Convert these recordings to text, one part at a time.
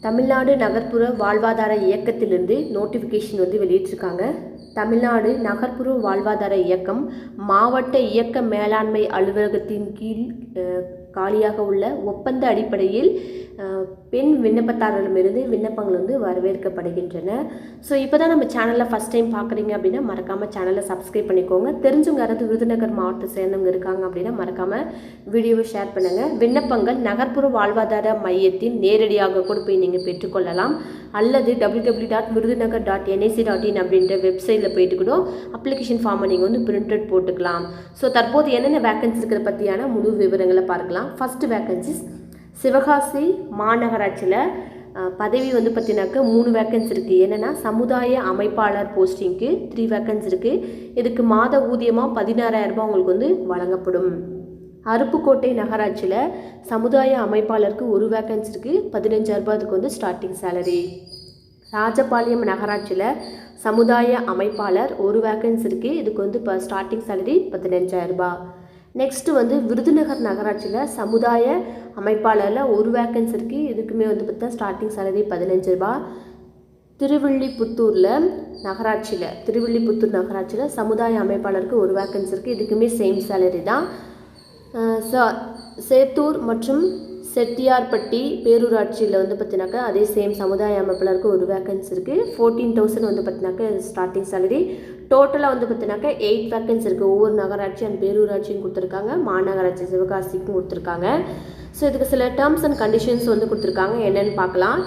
தமிழ்நாடு நகர்ப்புற வாழ்வாதார இயக்கத்திலிருந்து நோட்டிஃபிகேஷன் வந்து வெளியிட்டிருக்காங்க. தமிழ்நாடு நகர்ப்புற வாழ்வாதார இயக்கம் மாவட்ட இயக்க மேலாண்மை அலுவலகத்தின் கீழ் காலியாக உள்ள ஒப்பந்த அடிப்படையில் பெண் விண்ணப்பதாரரிடமிருந்து விண்ணப்பங்கள் வந்து வரவேற்கப்படுகின்றன. ஸோ இப்போ தான் நம்ம சேனலில் ஃபஸ்ட் டைம் பார்க்குறீங்க அப்படின்னா மறக்காமல் சேனலை சப்ஸ்கிரைப் பண்ணிக்கோங்க. தெரிஞ்சவங்க யாராவது விருதுநகர் மாவட்டத்தை சேர்ந்தவங்க இருக்காங்க அப்படின்னா மறக்காமல் வீடியோவை ஷேர் பண்ணுங்கள் விண்ணப்பங்கள் நகர்ப்புற வாழ்வாதார மையத்தின் நேரடியாக கூட போய் நீங்கள் பெற்றுக்கொள்ளலாம். அல்லது W W dot Virudhunagar dot NIC dot in அப்படின்ற வெப்சைட்டில் போயிட்டு கூட அப்ளிகேஷன் ஃபார்மை நீங்கள் வந்து பிரிண்டட் போட்டுக்கலாம். ஸோ தற்போது என்னென்ன வேக்கன்சி இருக்கிற பற்றியான முழு விவரங்களை பார்க்கலாம். ஃபஸ்ட்டு வேக்கன்சிஸ் சிவகாசி மாநகராட்சியில் பதவி வந்து பார்த்தீங்கன்னாக்க மூணு வேக்கன்ஸ் இருக்குது என்னென்னா சமுதாய அமைப்பாளர் போஸ்டிங்க்கு த்ரீ வேக்கன்ஸ் இருக்குது இதுக்கு மாத ஊதியமாக பதினாறாயிரம் ரூபாய் உங்களுக்கு வந்து வழங்கப்படும். அருப்புக்கோட்டை நகராட்சியில் சமுதாய அமைப்பாளருக்கு ஒரு வேக்கன்ஸ் இருக்குது பதினஞ்சாயிரரூபா ரூபாய் அதுக்கு வந்து ஸ்டார்டிங் சேலரி ராஜபாளையம் நகராட்சியில் சமுதாய அமைப்பாளர் ஒரு வேக்கன்ஸ் இருக்குது இதுக்கு வந்து இப்போ ஸ்டார்டிங் சேலரி பதினஞ்சாயிரம் ரூபாய். நெக்ஸ்ட்டு வந்து விருதுநகர் நகராட்சியில் சமுதாய அமைப்பாளரில் ஒரு வேக்கன்ஸ் இருக்குது இதுக்குமே வந்து பார்த்தா ஸ்டார்டிங் சேலரி பதினஞ்சு ரூபா. திருவில்லிபுத்தூரில் நகராட்சியில் திருவில்லிபுத்தூர் நகராட்சியில் சமுதாய அமைப்பாளருக்கு ஒரு வேக்கன்ஸ் இருக்குது இதுக்குமே சேம் சேலரி தான். ச- சேத்தூர் மற்றும் செட்டியார்பட்டி பேரூராட்சியில் வந்து பார்த்தினாக்கா அதே சேம் சமுதாய அமைப்பாளருக்கு ஒரு வேக்கன்ஸ் இருக்குது ஃபோர்டீன் தௌசண்ட் வந்து பார்த்தினாக்கா ஸ்டார்டிங் சேலரி டோட்டலாக வந்து பார்த்தினாக்கா எயிட் வேக்கன்ஸ் இருக்குது ஒவ்வொரு நகராட்சி அண்ட் பேரூராட்சியும் கொடுத்துருக்காங்க. மாநகராட்சி சிவகாசிக்கும் கொடுத்துருக்காங்க. ஸோ இதுக்கு சில டேர்ம்ஸ் அண்ட் கண்டிஷன்ஸ் வந்து கொடுத்துருக்காங்க. என்னென்னு பார்க்கலாம்.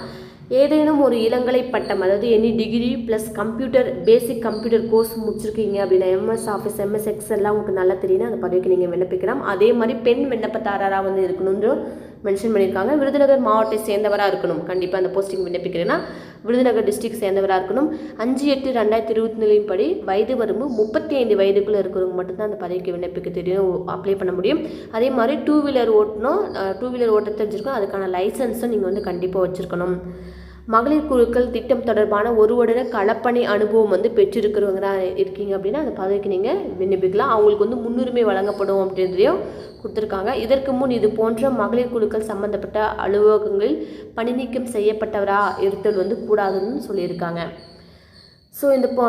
ஏதேனும் ஒரு இளங்கலை பட்டம் அதாவது any degree plus computer basic computer course முடிச்சிருக்கீங்க அப்படின்னா எம்எஸ் ஆஃபீஸ் எம்எஸ் எக்ஸல்லாம் உங்களுக்கு நல்லா தெரியும்னா அந்த பதவிக்கு நீங்கள் விண்ணப்பிக்கலாம். அதே மாதிரி பெண் விண்ணப்பத்தாரராக வந்து இருக்கணுன்ற மென்ஷன் பண்ணியிருக்காங்க விருதுநகர் மாவட்டத்தை சேர்ந்தவராக இருக்கணும். கண்டிப்பாக அந்த போஸ்டிங் விண்ணப்பிக்கிறேன்னா விருதுநகர் டிஸ்ட்ரிக்ட் சேர்ந்தவராக இருக்கணும். அஞ்சு எட்டு ரெண்டாயிரத்தி இருபத்தி நாலின் படி வயது வரம்பு முப்பத்தி ஐந்து வயதுக்குள்ளே இருக்கிறவங்க மட்டும்தான் அந்த பதவிக்கு விண்ணப்பிக்க தெரியும் அப்ளை பண்ண முடியும். அதே மாதிரி டூ வீலர் ஓட்டணும் டூ வீலர் ஓட்ட தெரிஞ்சிருக்கணும். அதுக்கான லைசன்ஸும் நீங்கள் வந்து கண்டிப்பாக வச்சுருக்கணும். மகளிர் குழுக்கள் திட்டம் தொடர்பான ஒரு வருட களப்பணி அனுபவம் வந்து பெற்றிருக்கிறவங்க இருக்கீங்க அப்படின்னா அந்த பதவிக்கு நீங்கள் விண்ணப்பிக்கலாம். அவங்களுக்கு வந்து முன்னுரிமை வழங்கப்படும் அப்படின்றதையும் கொடுத்துருக்காங்க. இதற்கு முன் இது போன்ற மகளிர் குழுக்கள் சம்பந்தப்பட்ட அலுவலகங்களில் பணி நீக்கம் செய்யப்பட்டவரா இருத்தல் வந்து கூடாதுன்னு சொல்லியிருக்காங்க. ஸோ இந்த ப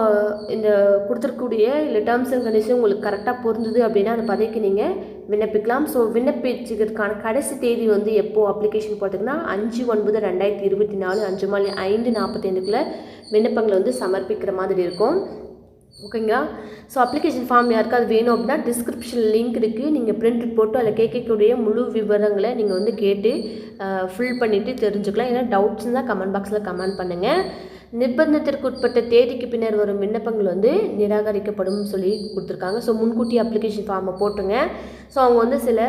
இந்த கொடுத்துருக்கக்கூடிய இல்லை டேர்ம்ஸ் அண்ட் கண்டிஷன் உங்களுக்கு கரெக்டாக பொருந்தது அப்படின்னா அந்த பதவிக்கு நீங்கள் விண்ணப்பிக்கலாம். ஸோ விண்ணப்பிச்சுக்கிறதுக்கான கடைசி தேதி வந்து எப்போது அப்ளிகேஷன் போட்டிங்கன்னா அஞ்சு ஒன்பது ரெண்டாயிரத்தி இருபத்தி நாலு அஞ்சு மணி ஐந்து நாற்பத்தைந்துக்குள்ளே விண்ணப்பங்களை வந்து சமர்ப்பிக்கிற மாதிரி இருக்கும். ஓகேங்களா? ஸோ அப்ளிகேஷன் ஃபார்ம் யாருக்காவது வேணும் அப்படின்னா டிஸ்கிரிப்ஷன் லிங்க் இருக்குது நீங்கள் பிரிண்ட் போட்டு அதில் கேட்கக்கூடிய முழு விவரங்களை நீங்கள் வந்து கேட்டு ஃபில் பண்ணிவிட்டு தெரிஞ்சுக்கலாம். ஏன்னா டவுட்ஸ் தான் கமெண்ட் பாக்ஸில் கமெண்ட் பண்ணுங்கள் நிர்பந்தத்திற்குட்பட்ட தேதிக்கு பின்னர் வரும் விண்ணப்பங்கள் வந்து நிராகரிக்கப்படும் சொல்லி கொடுத்துருக்காங்க. ஸோ முன்கூட்டி அப்ளிகேஷன் ஃபார்மை போட்டுங்க ஸோ அவங்க வந்து சில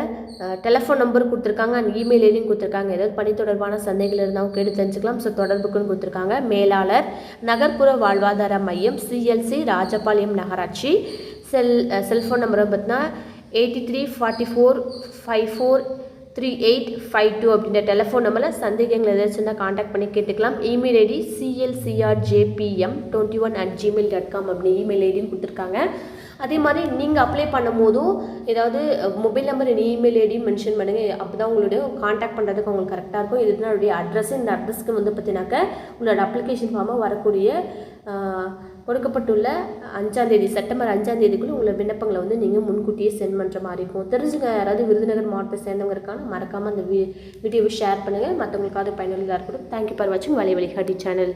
டெலஃபோன் நம்பர் கொடுத்துருக்காங்க. அண்ட் இமெயில் ஐடியும் கொடுத்துருக்காங்க. ஏதாவது பணி தொடர்பான சந்தைகள் இருந்தால் அவங்க கேட்டு தெரிஞ்சுக்கலாம். ஸோ தொடர்புக்குன்னு கொடுத்துருக்காங்க. மேலாளர் நகர்ப்புற வாழ்வாதார மையம் சிஎல்சி ராஜபாளையம் நகராட்சி. செல் செல்ஃபோன் நம்பரை பார்த்தீங்கன்னா eighty three forty four five four three eight five two அப்படின்ற டெலிஃபோன் நம்பரில் சந்தேகங்கள் ஏதாச்சும் இருந்தால் காண்டாக்ட் பண்ணி கேட்டுக்கலாம். Email ID CLCR JBM twenty one at Gmail dot com அப்படின்னு இமெயில் ஐடியும் கொடுத்துருக்காங்க. அதே மாதிரி நீங்கள் அப்ளை பண்ணும் போதும் ஏதாவது மொபைல் நம்பர் இமெயில் ஐடியும் மென்ஷன் பண்ணுங்கள் அப்போ தான் உங்களுடைய காண்டாக்ட் பண்ணுறதுக்கு உங்களுக்கு கரெக்டாக இருக்கும். இதுதான் என்னுடைய அட்ரஸ் இந்த அட்ரஸ்க்கு வந்து பார்த்தீங்கன்னாக்க உங்களோட அப்ளிகேஷன் ஃபார்மாக வரக்கூடிய கொடுக்கப்பட்டுள்ள அஞ்சாந்தேதி செப்டம்பர் அஞ்சாந்தேதிக்குள்ளே உங்களோட விண்ணப்பங்களை வந்து நீங்கள் முன்கூட்டியே சென்ட் பண்ணுற மாதிரி இருக்கும். தெரிஞ்சுங்க யாராவது விருதுநகர் மாவட்டத்தை சேர்ந்தவங்க இருக்கான மறக்காமல் அந்த வீ வீடியோவை ஷேர் பண்ணுங்கள் மற்றவங்களுக்காவது பயனுள்ளதாக இருக்கட்டும். தேங்க்யூ ஃபார் வாட்சிங் வலை வழிகாட்டி சேனல்